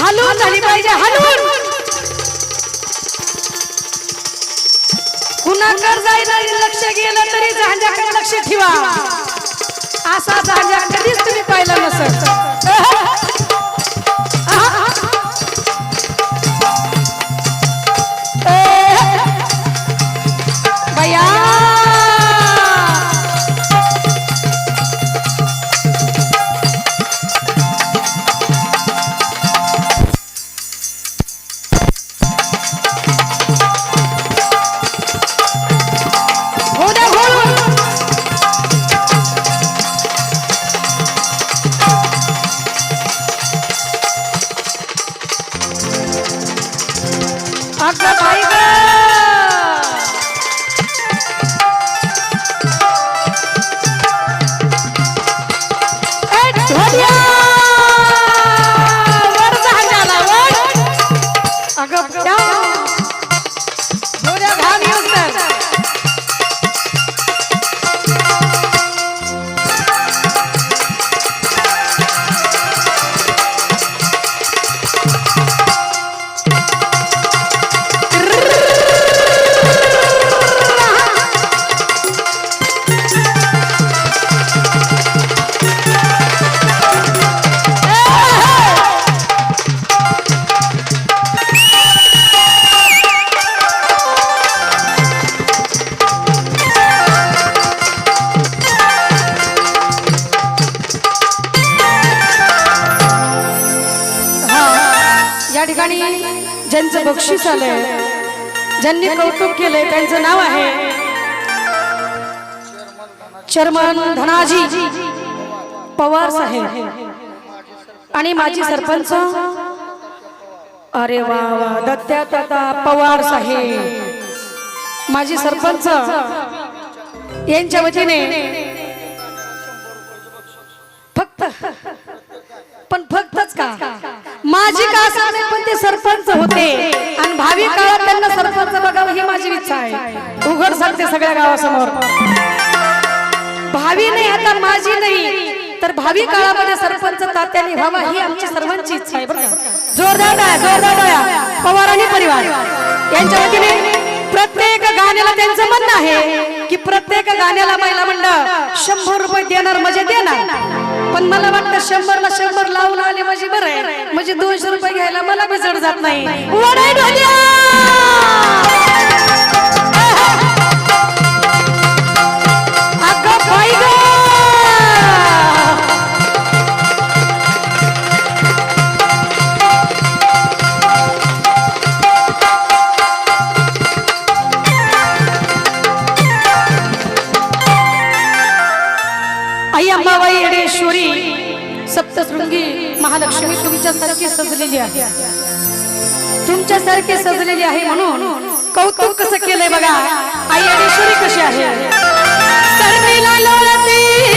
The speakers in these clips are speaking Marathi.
हलून झाली पाहिजे हलून कुणाकडे जायला लक्ष गेलं तरी झांजाकडे लक्ष ठेवा. असा झांजा कधीच तुम्ही पाहिला नसत ठिकाणी ज्यांचं बक्षीस आलंय ज्यांनी कौतुक केलंय त्यांचं नाव आहे चर्मन धनाजी पवार साहेब. आणि माजी सरपंच अरे वा वा दत्त्या दादा पवार साहेब. माजी सरपंच यांच्या वतीने फक्त पण फक्तच का? माझी का असं नाही पण ते सरपंच होते. आणि भावी काळात त्यांना सरपंच बघावं ही माझी इच्छा आहे. उघड सांगते सगळ्या गावासमोर. भावी नाही आता माझी नाही. तर भावी काळामध्ये सरपंच तात्याने व्हावा ही आमची सर्वांची इच्छा आहे बरं जोरदार जोरदार टाळ्या. पवार आणि परिवार. यांच्या वतीने प्रत्येक गाण्याला त्यांचं म्हणणं आहे की प्रत्येक गाण्याला महिला मंडळ शंभर रुपये देणार म्हणजे देणार. पण मला वाटतं शंभरला शंभर लावून आले म्हणजे म्हणजे दोनशे रुपये घ्यायला मला बी जड जात नाही! आई अंबाबाई येडेश्वरी सप्तशृंगी महालक्ष्मी तुमच्यासारखी सजलेली आहे. तुमच्यासारखी सजलेली आहे म्हणून कौतुक कसं केलंय बघा? आई अडेश्वरी कशी आहे? कर्णीला लोळती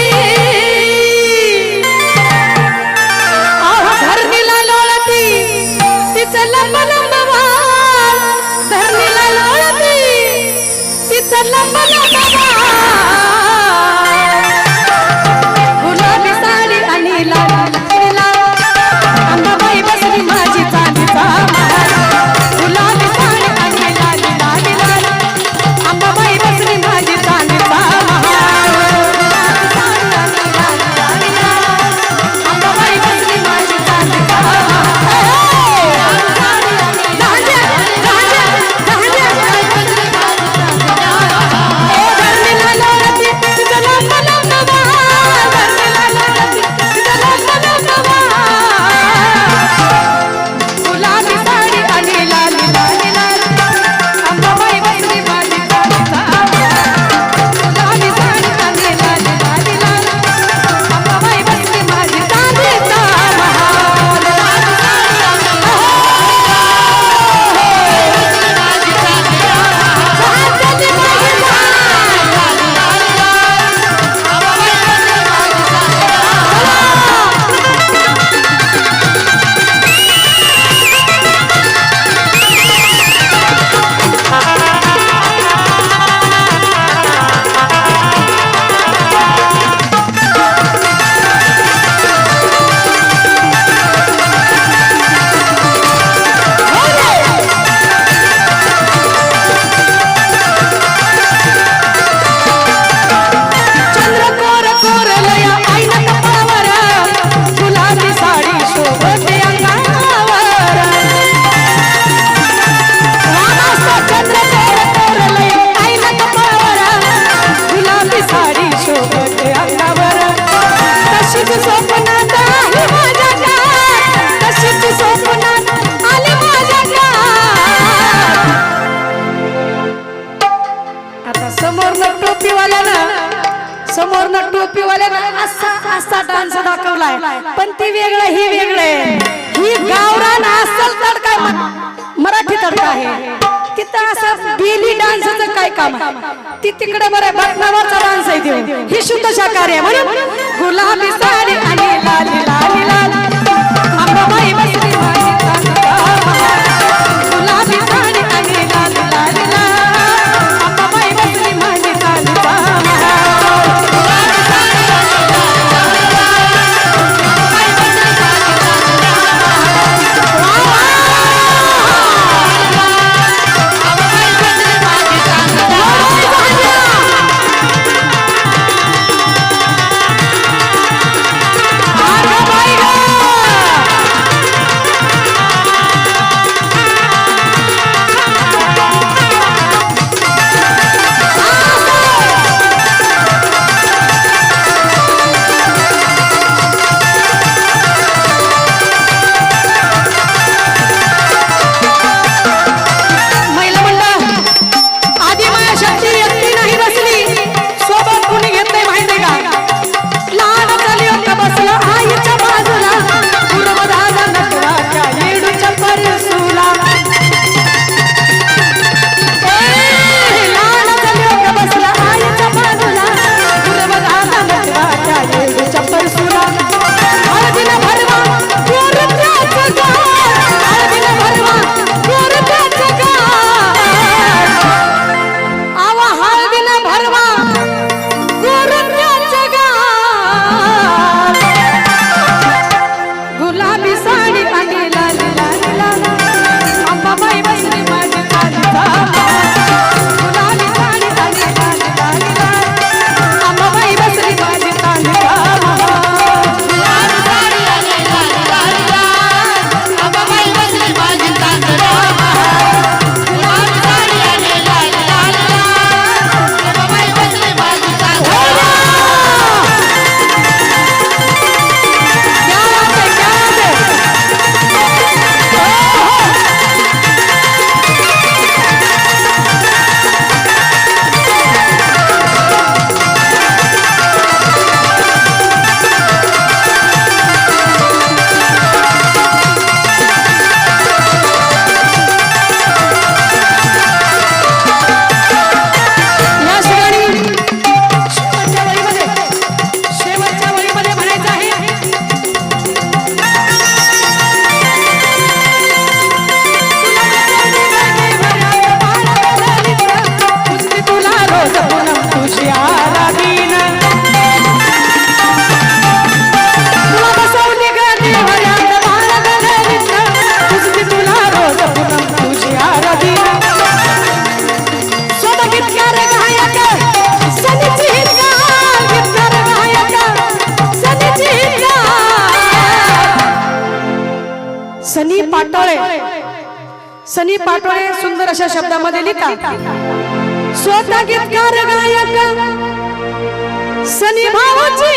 काय काम ती तिकडे बरं बटनावरचा डान्स आहे ही शुद्ध शाकाहारी आहे. म्हणून गुलाबी साडी आणि लाली लाली लाल. सनी पाटोळे सुंदर अशा शब्दामध्ये लिहिता स्वतः गीतकार गायक सनी भाऊची